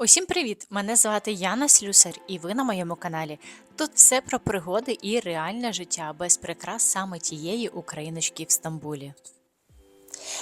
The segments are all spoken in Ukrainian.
Усім привіт! Мене звати Яна Слюсар, і ви на моєму каналі. Тут все про пригоди і реальне життя без прикрас саме тієї україночки в Стамбулі.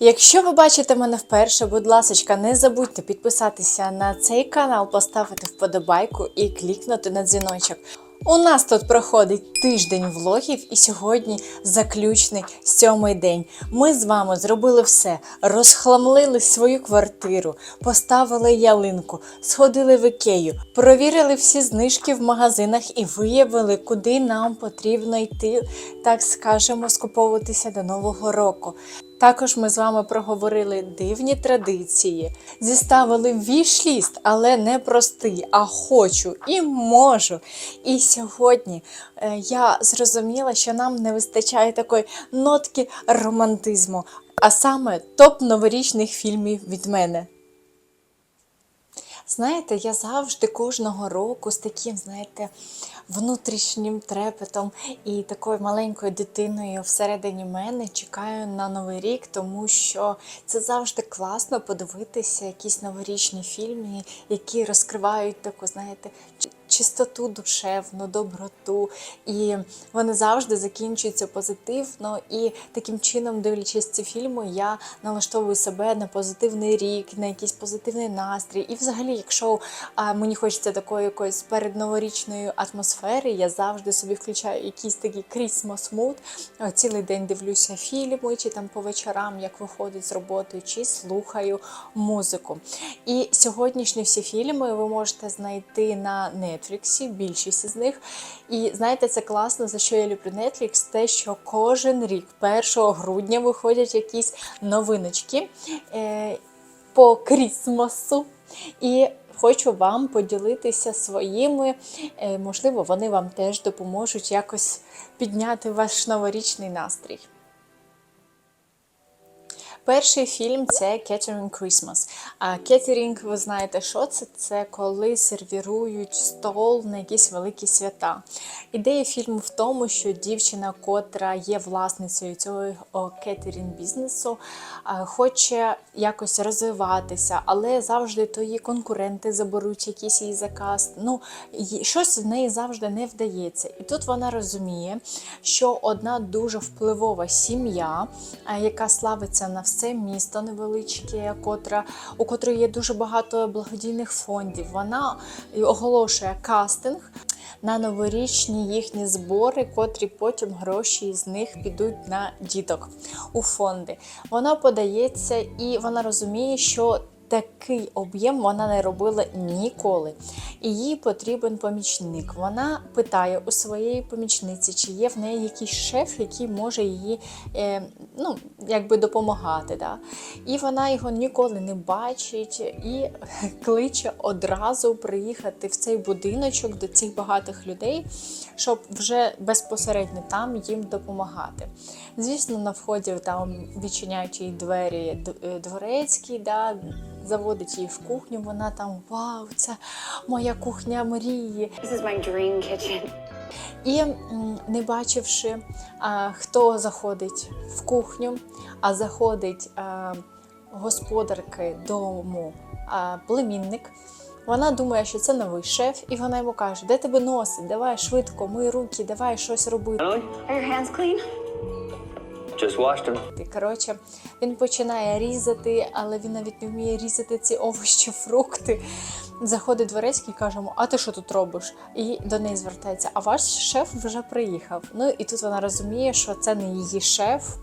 Якщо ви бачите мене вперше, будь ласка, не забудьте підписатися на цей канал, поставити вподобайку і клікнути на дзвіночок. У нас тут проходить тиждень влогів, і сьогодні заключний сьомий день. Ми з вами зробили все: розхламлили свою квартиру, поставили ялинку, сходили в ікею, провірили всі знижки в магазинах і виявили, куди нам потрібно йти, так скажемо, скуповуватися до нового року. Також ми з вами проговорили дивні традиції, зіставили вішліст, але не простий, а хочу і можу. І сьогодні е, я зрозуміла, що нам не вистачає такої нотки романтизму, а саме топ новорічних фільмів від мене. Знаєте, я завжди кожного року з таким, знаєте, внутрішнім трепетом і такою маленькою дитиною всередині мене чекаю на новий рік, тому що це завжди класно подивитися якісь новорічні фільми, які розкривають таку, знаєте, чистоту душевну, доброту, і вони завжди закінчуються позитивно. І таким чином, дивлячись ці фільми, я налаштовую себе на позитивний рік, на якийсь позитивний настрій. І взагалі, якщо а, мені хочеться такої якоїсь передноворічної атмосфери, я завжди собі включаю якийсь такий Christmas mood, цілий день дивлюся фільми, чи там по вечорам, як виходить з роботи, чи слухаю музику. І сьогоднішні всі фільми ви можете знайти на Нетфліксі, більшість із них. І знаєте, це класно, за що я люблю Netflix, те, що кожен рік, 1 грудня, виходять якісь новиночки е, по Крісмасу. І хочу вам поділитися своїми. Е, можливо, вони вам теж допоможуть якось підняти ваш новорічний настрій. Перший фільм це Catering Christmas. А кетерінг, ви знаєте, що це? Це коли сервірують стол на якісь великі свята. Ідея фільму в тому, що дівчина, котра є власницею цього кетерінг бізнесу, хоче якось розвиватися, але завжди то її конкуренти заберуть якийсь її заказ. Ну, щось в неї завжди не вдається. І тут вона розуміє, що одна дуже впливова сім'я, яка славиться на все місто невеличке, котра, у котрої є дуже багато благодійних фондів. Вона оголошує кастинг на новорічні їхні збори, котрі потім гроші з них підуть на діток у фонди. Вона подається і вона розуміє, що такий об'єм вона не робила ніколи. І їй потрібен помічник. Вона питає у своєї помічниці, чи є в неї якийсь шеф, який може їй е, ну, якби допомагати. Да? І вона його ніколи не бачить і кличе одразу приїхати в цей будиночок до цих багатих людей, щоб вже безпосередньо там їм допомагати. Звісно, на вході там відчиняють двері е, дворецький, да, заводить її в кухню. Вона там вау, це моя кухня мрії. This is my dream kitchen. І не бачивши, хто заходить в кухню, а заходить господарки дому племінник. Вона думає, що це новий шеф, і вона йому каже: Де тебе носить? Давай швидко, мий руки, давай щось робити. Are your hands clean? Just washed them. І Коротше, він починає різати, але він навіть не вміє різати ці овочі, фрукти. Заходить дворецький і каже а ти що тут робиш? І до неї звертається, а ваш шеф вже приїхав. Ну і тут вона розуміє, що це не її шеф.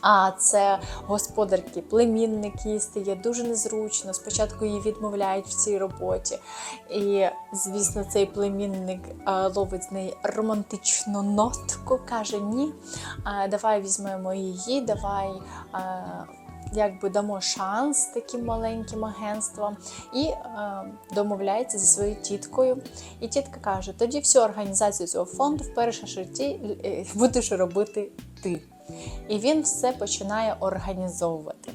А це господарки, племінник їй стає дуже незручно. Спочатку її відмовляють в цій роботі. І, звісно, цей племінник ловить з неї романтичну нотку, каже: Ні, давай візьмемо її, давай. Якби дамо шанс таким маленьким агентствам і е, домовляється зі своєю тіткою. І тітка каже: тоді всю організацію цього фонду в першій житті е, будеш робити ти. І він все починає організовувати.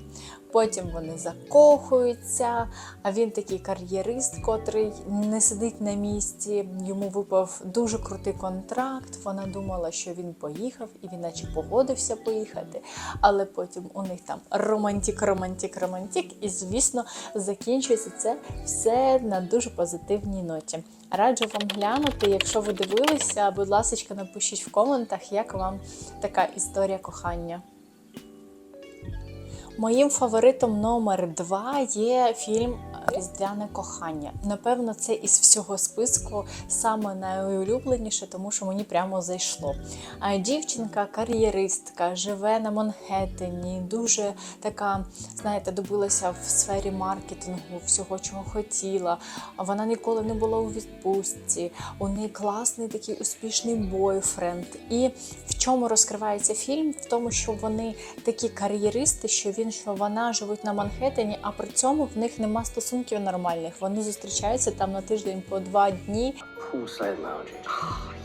Потім вони закохуються, а він такий кар'єрист, котрий не сидить на місці. Йому випав дуже крутий контракт. Вона думала, що він поїхав, і він наче погодився поїхати. Але потім у них там романтик, романтик, романтик, і звісно, закінчується це все на дуже позитивній ноті. Раджу вам глянути. Якщо ви дивилися, будь ласка, напишіть в коментах, як вам така історія кохання. Моїм фаворитом номер два є фільм Різдвяне кохання. Напевно, це із всього списку саме найулюбленіше, тому що мені прямо зайшло. А дівчинка кар'єристка, живе на Манхеттені, дуже така, знаєте, добилася в сфері маркетингу, всього, чого хотіла. Вона ніколи не була у відпустці. У неї класний такий успішний бойфренд. І в чому розкривається фільм? В тому, що вони такі кар'єристи, що він, що вона живуть на Манхеттені, а при цьому в них нема стосунків нормальних. Вони зустрічаються там на тиждень по два дні. Poolside lounging.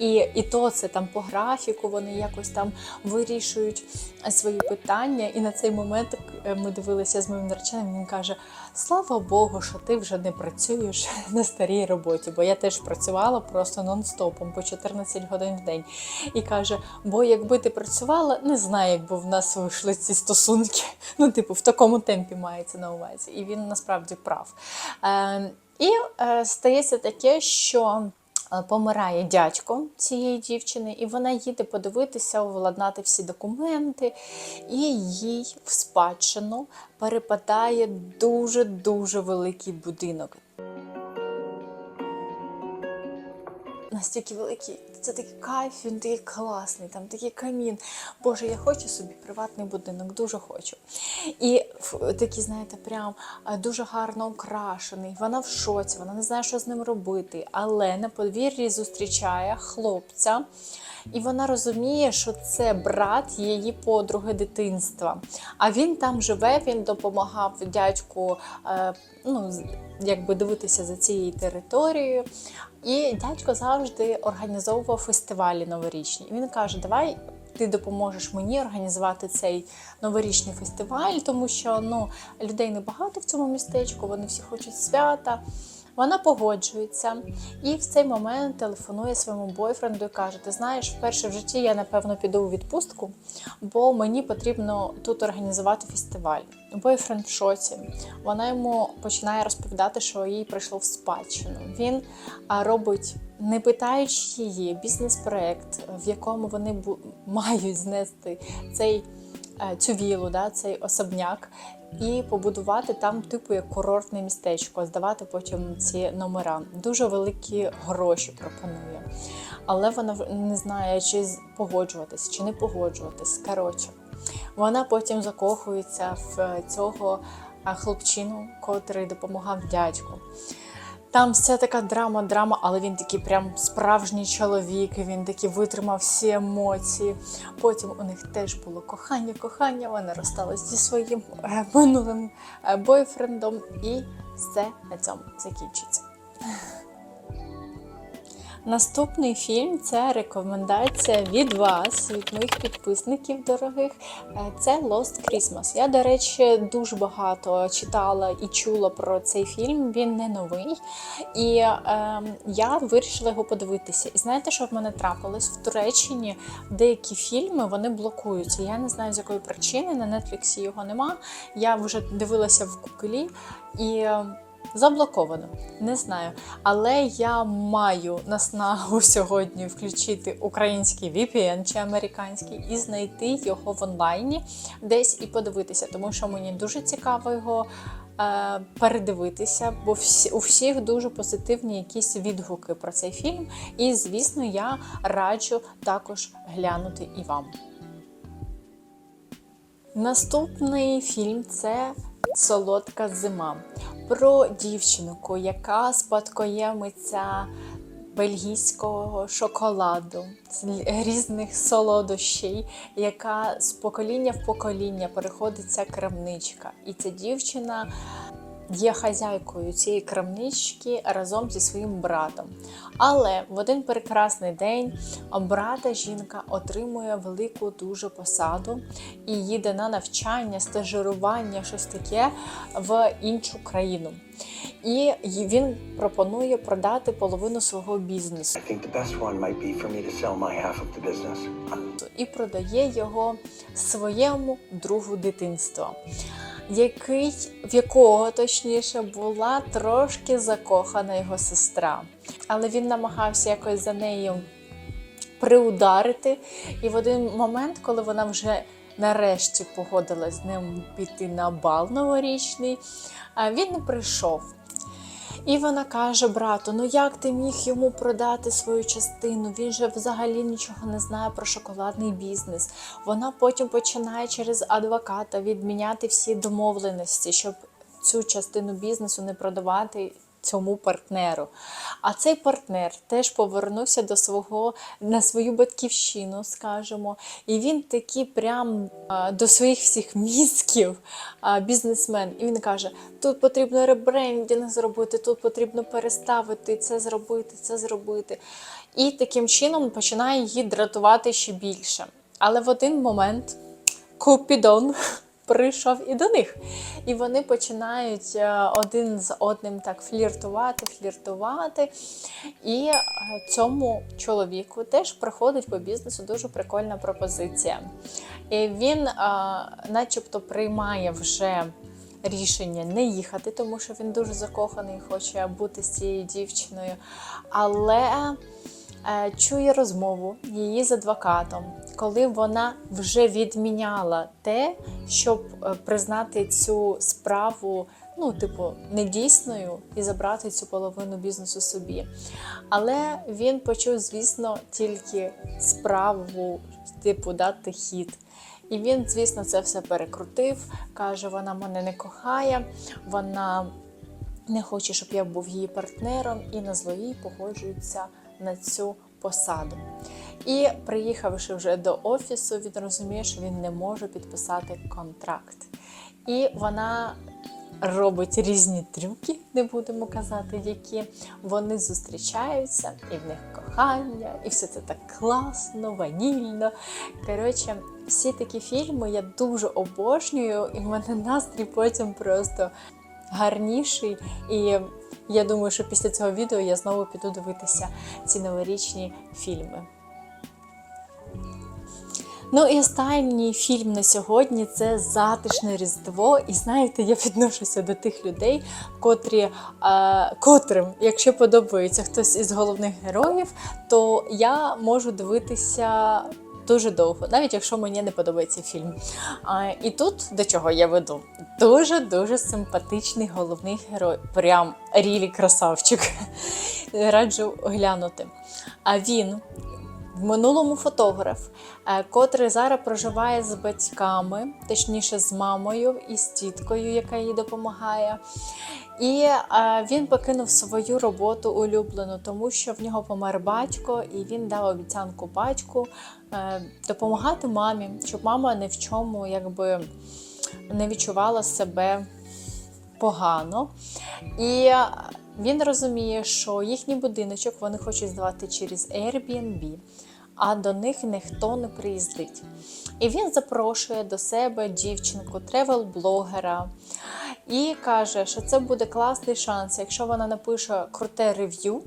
І, і то це там по графіку, вони якось там вирішують свої питання. І на цей момент е, ми дивилися з моїм нареченим. Він каже: Слава Богу, що ти вже не працюєш на старій роботі, бо я теж працювала просто нон-стопом по 14 годин в день. І каже: бо якби ти працювала, не знаю, якби в нас вийшли ці стосунки. Ну, типу, в такому темпі мається на увазі. І він насправді прав. Е, і е, стається таке, що. Е, Помирає дядько цієї дівчини, і вона їде подивитися, овладнати всі документи, і їй в спадщину перепадає дуже дуже великий будинок. Настільки великий, це такий кайф, він такий класний, там такий камін. Боже, я хочу собі приватний будинок, дуже хочу. І такий, знаєте, прям е, дуже гарно украшений. Вона в шоці, вона не знає, що з ним робити. Але на подвір'ї зустрічає хлопця. І вона розуміє, що це брат її подруги дитинства. А він там живе, він допомагав дядьку е, ну, якби дивитися за цією територією. І дядько завжди організовував фестивалі новорічні. І він каже: Давай ти допоможеш мені організувати цей новорічний фестиваль, тому що ну, людей небагато в цьому містечку, вони всі хочуть свята. Вона погоджується і в цей момент телефонує своєму бойфренду і каже: Ти знаєш, вперше в житті я напевно піду у відпустку, бо мені потрібно тут організувати фестиваль. Бойфренд в шоці. Вона йому починає розповідати, що їй прийшло в спадщину. Він робить, не питаючи її, бізнес-проект, в якому вони мають знести цей е, цю вілу, да, цей особняк, і побудувати там, типу, як курортне містечко, здавати потім ці номера. Дуже великі гроші пропонує. Але вона не знає, чи погоджуватись, чи не погоджуватись. Коротше, вона потім закохується в е, цього е, хлопчину, котрий допомагав дядьку. Там вся така драма, драма, але він такий прям справжній чоловік, він такий витримав всі емоції. Потім у них теж було кохання, кохання. Вона розсталась зі своїм е, минулим е, бойфрендом, і все на цьому закінчиться. Наступний фільм це рекомендація від вас, від моїх підписників дорогих. Е, Це Lost Christmas. Я, до речі, дуже багато читала і чула про цей фільм. Він не новий. І е, я вирішила його подивитися. І знаєте, що в мене трапилось? В Туреччині деякі фільми вони блокуються. Я не знаю, з якої причини. На Нетфліксі його нема. Я вже дивилася в Гуглі і. Заблоковано, не знаю. Але я маю наснагу сьогодні включити український VPN чи американський і знайти його в онлайні десь і подивитися, тому що мені дуже цікаво його е, передивитися, бо всі, у всіх дуже позитивні якісь відгуки про цей фільм. І, звісно, я раджу також глянути і вам. Наступний фільм це Солодка зима про дівчинку, яка спадкоємиця бельгійського шоколаду, різних солодощей, яка з покоління в покоління переходить крамничка. І ця дівчина є хазяйкою цієї крамнички разом зі своїм братом. Але в один прекрасний день брата жінка отримує велику дуже посаду і їде на навчання, стажирування, щось таке в іншу країну. І він пропонує продати половину свого бізнесу. І продає його своєму другу дитинства, який, в якого точніше була трошки закохана його сестра. Але він намагався якось за нею приударити. І в один момент, коли вона вже нарешті погодилась з ним піти на бал новорічний, він не прийшов. І вона каже брату: ну як ти міг йому продати свою частину? Він же взагалі нічого не знає про шоколадний бізнес. Вона потім починає через адвоката відміняти всі домовленості, щоб цю частину бізнесу не продавати. Цьому партнеру. А цей партнер теж повернувся до свого на свою батьківщину, скажімо, і він такий прям до своїх всіх мізків бізнесмен. І він каже: тут потрібно ребрендінг зробити, тут потрібно переставити це зробити, це зробити. І таким чином починає її дратувати ще більше. Але в один момент Купідон прийшов і до них. І вони починають е, один з одним так фліртувати, фліртувати. І е, цьому чоловіку теж приходить по бізнесу дуже прикольна пропозиція. І він, е, начебто, приймає вже. Рішення не їхати, тому що він дуже закоханий, хоче бути з цією дівчиною. Але чує розмову її з адвокатом, коли вона вже відміняла те, щоб е, признати цю справу, ну, типу, недійсною і забрати цю половину бізнесу собі. Але він почув, звісно, тільки справу, типу, дати хід. І він, звісно, це все перекрутив. Каже, вона мене не кохає, вона не хоче, щоб я був її партнером, і на злої погоджується на цю посаду. І приїхавши вже до офісу, він розуміє, що він не може підписати контракт. І вона робить різні трюки, не будемо казати, які вони зустрічаються, і в них кохання, і все це так класно, ванільно. Коротше, всі такі фільми я дуже обожнюю, і в мене настрій потім просто гарніший. І я думаю, що після цього відео я знову піду дивитися ці новорічні фільми. Ну і останній фільм на сьогодні це затишне Різдво. І знаєте, я відношуся до тих людей, котрі, е, котрим, якщо подобається хтось із головних героїв, то я можу дивитися. Дуже довго, навіть якщо мені не подобається фільм. А, і тут до чого я веду? Дуже дуже симпатичний головний герой. Прям рілі красавчик. Раджу глянути. А він в минулому фотограф, е, котрий зараз проживає з батьками, точніше з мамою і з тіткою, яка їй допомагає. І е, він покинув свою роботу улюблену, тому що в нього помер батько, і він дав обіцянку батьку е, допомагати мамі, щоб мама ні в чому якби не відчувала себе погано. І він розуміє, що їхній будиночок вони хочуть здавати через Airbnb, а до них ніхто не приїздить. І він запрошує до себе дівчинку, тревел-блогера, і каже, що це буде класний шанс, якщо вона напише круте рев'ю.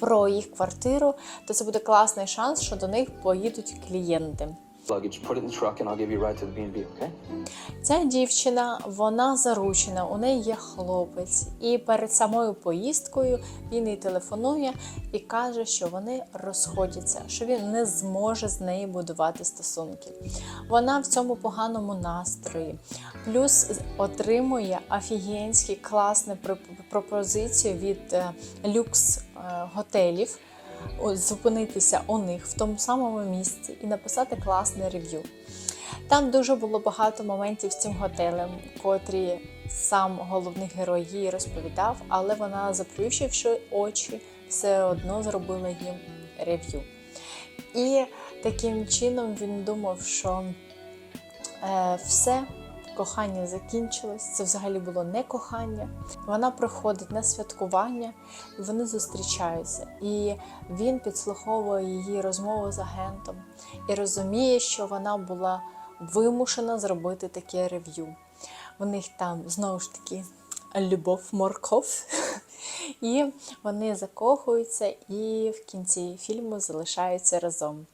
Про їх квартиру, то це буде класний шанс, що до них поїдуть клієнти. Luggage, put it in the? Ця дівчина, вона заручена, у неї є хлопець, і перед самою поїздкою він їй телефонує і каже, що вони розходяться, що він не зможе з нею будувати стосунки. Вона в цьому поганому настрої, плюс отримує офігенські класну пропозицію від е, зупинитися у них в тому самому місці і написати класне рев'ю. Там дуже було багато моментів з цим готелем, котрі сам головний герой їй розповідав, але вона, заплющивши очі, все одно зробила їм рев'ю. І таким чином він думав, що е, все кохання закінчилось. Це взагалі було не кохання. Вона приходить на святкування, і вони зустрічаються. І він підслуховує її розмову з агентом і розуміє, що вона була вимушена зробити таке рев'ю. У них там знову ж таки любов морков. І вони закохуються і в кінці фільму залишаються разом.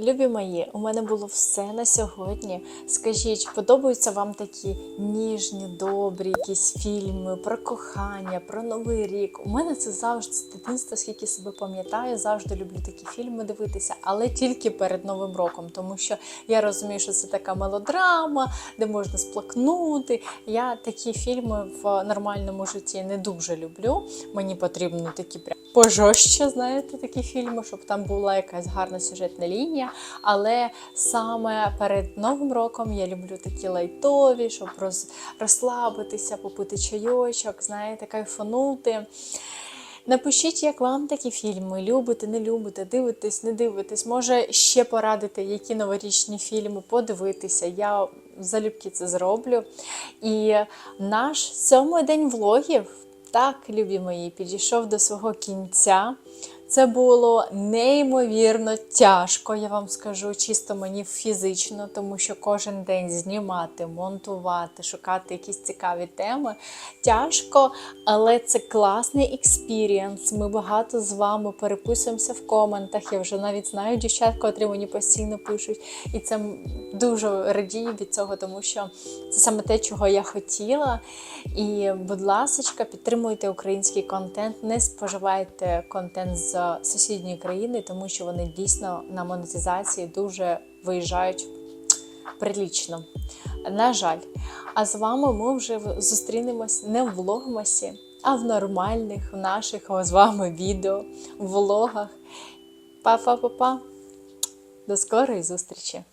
Любі мої, у мене було все на сьогодні. Скажіть, подобаються вам такі ніжні, добрі якісь фільми про кохання, про новий рік? У мене це завжди з дитинства, скільки себе пам'ятаю, завжди люблю такі фільми дивитися, але тільки перед Новим роком, тому що я розумію, що це така мелодрама, де можна сплакнути. Я такі фільми в нормальному житті не дуже люблю. Мені потрібно такі прям пожорстче, знаєте, такі фільми, щоб там була якась гарна сюжетна лінія. Але саме перед Новим роком я люблю такі лайтові, щоб роз, розслабитися, попити чайочок, знаєте, кайфанути. Напишіть, як вам такі фільми, любите, не любите, дивитесь, не дивитесь. Може ще порадити, які новорічні фільми подивитися. Я залюбки це зроблю. І наш сьомий день влогів, так, любі мої, підійшов до свого кінця. Це було неймовірно тяжко, я вам скажу, чисто мені фізично, тому що кожен день знімати, монтувати, шукати якісь цікаві теми. Тяжко, але це класний експірієнс. Ми багато з вами переписуємося в коментах. Я вже навіть знаю дівчат, котрі мені постійно пишуть. І це дуже радію від цього, тому що це саме те, чого я хотіла. І, будь ласка, підтримуйте український контент, не споживайте контент з сусідньої країни, тому що вони дійсно на монетизації дуже виїжджають прилічно. На жаль, а з вами ми вже зустрінемось не в влогмасі, а в нормальних наших з вами відео, влогах. Па-па-па-па. До скорої зустрічі!